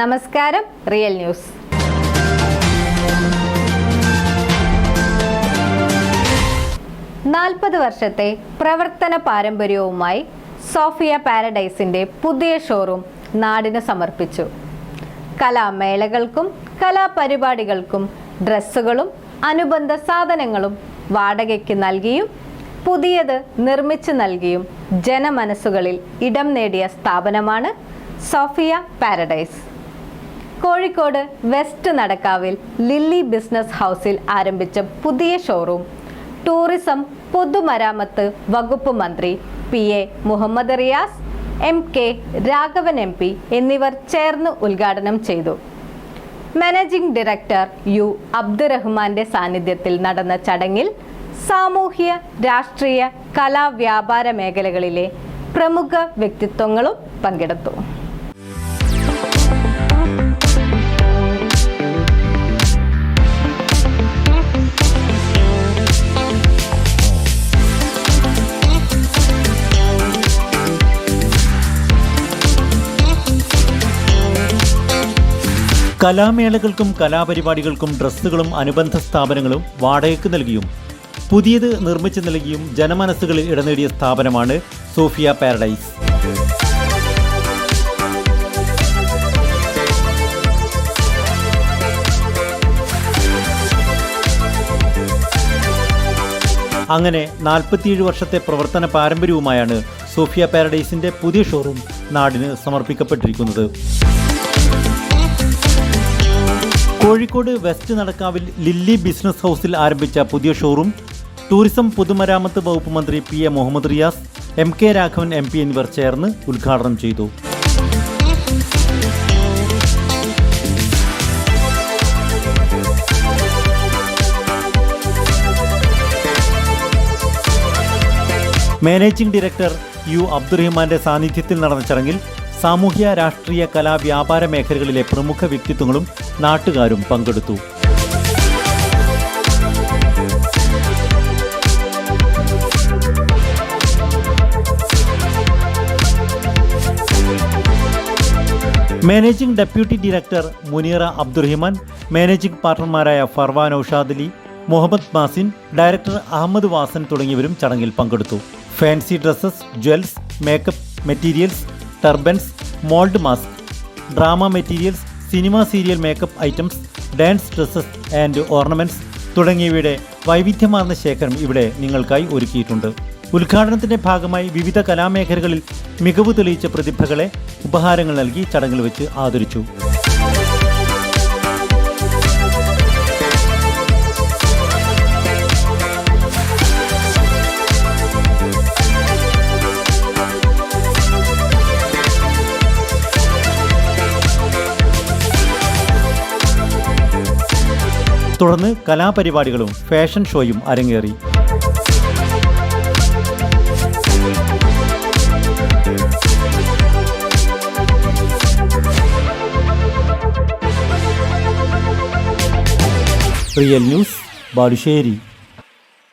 നമസ്കാരം real news. നാൽപ്പത് വർഷത്തെ പ്രവർത്തന പാരമ്പര്യവുമായി സോഫിയ പാരഡൈസിന്റെ പുതിയ ഷോറൂം നാടിന് സമർപ്പിച്ചു. കലാമേളകൾക്കും കലാപരിപാടികൾക്കും ഡ്രസ്സുകളും അനുബന്ധ സാധനങ്ങളും വാടകയ്ക്ക് നൽകിയും പുതിയത് നിർമ്മിച്ചു നൽകിയും ജനമനസ്സുകളിൽ ഇടം നേടിയ സ്ഥാപനമാണ് സോഫിയ പാരഡൈസ്. കോഴിക്കോട് വെസ്റ്റ് നടക്കാവിൽ ലില്ലി ബിസിനസ് ഹൗസിൽ ആരംഭിച്ച പുതിയ ഷോറൂം ടൂറിസം പൊതുമരാമത്ത് വകുപ്പ് മന്ത്രി P A Muhammad Riyas M K Raghavan M P എന്നിവർ ചേർന്ന് ഉദ്ഘാടനം ചെയ്തു. മാനേജിംഗ് ഡയറക്ടർ യു അബ്ദുറഹ്മാന്റെ സാന്നിധ്യത്തിൽ നടന്ന ചടങ്ങിൽ സാമൂഹ്യ രാഷ്ട്രീയ കലാ വ്യാപാര മേഖലകളിലെ പ്രമുഖ വ്യക്തിത്വങ്ങളും പങ്കെടുത്തു. കലാമേളകൾക്കും കലാപരിപാടികൾക്കും ഡ്രസ്സുകളും അനുബന്ധ സ്ഥാപനങ്ങളും വാടകയ്ക്ക് നൽകിയും പുതിയത് നിർമ്മിച്ചു നൽകിയും ജനമനസ്സുകളിൽ ഇടനേടിയ സ്ഥാപനമാണ് സോഫിയ പാരഡൈസ്. അങ്ങനെ നാൽപ്പത്തിയേഴ് വർഷത്തെ പ്രവർത്തന പാരമ്പര്യവുമായാണ് സോഫിയ പാരഡൈസിന്റെ പുതിയ ഷോറൂം നാടിന് സമർപ്പിക്കപ്പെട്ടിരിക്കുന്നത്. കോഴിക്കോട് വെസ്റ്റ് നടക്കാവിൽ ലില്ലി ബിസിനസ് ഹൗസിൽ ആരംഭിച്ച പുതിയ ഷോറൂം ടൂറിസം പൊതുമരാമത്ത് വകുപ്പ് മന്ത്രി P A Muhammad Riyas M K Raghavan M P എന്നിവർ ചേർന്ന് ഉദ്ഘാടനം ചെയ്തു. മാനേജിംഗ് ഡയറക്ടർ യു അബ്ദുറഹിമാന്റെ സാന്നിധ്യത്തിൽ നടന്ന ചടങ്ങിൽ സാമൂഹ്യ രാഷ്ട്രീയ കലാ വ്യാപാര മേഖലകളിലെ പ്രമുഖ വ്യക്തിത്വങ്ങളും നാട്ടുകാരും പങ്കെടുത്തു. Managing deputy director Muneera Abdurahiman managing പാർട്ണർമാരായ Farwan Aushad Ali Muhammad Mazin director Ahmed Vasan തുടങ്ങിയവരും ചടങ്ങിൽ പങ്കെടുത്തു. Fancy dresses jewels makeup materials turbans mould mask drama materials cinema serial makeup items dance dresses and ornaments തുടങ്ങിയവയുടെ വൈവിധ്യമാർന്ന ശേഖരം ഇവിടെ നിങ്ങൾക്കായി ഒരുക്കിയിട്ടുണ്ട്. ഉദ്ഘാടനത്തിന്റെ ഭാഗമായി വിവിധ കലാമേഖലകളിൽ മികവ് തെളിയിച്ച പ്രതിഭകളെ ഉപഹാരങ്ങൾ നൽകി ചടങ്ങിൽ വെച്ച് ആദരിച്ചു. തുടർന്ന് കലാപരിപാടികളും ഫാഷൻ ഷോയും അരങ്ങേറി. Real news Balussery.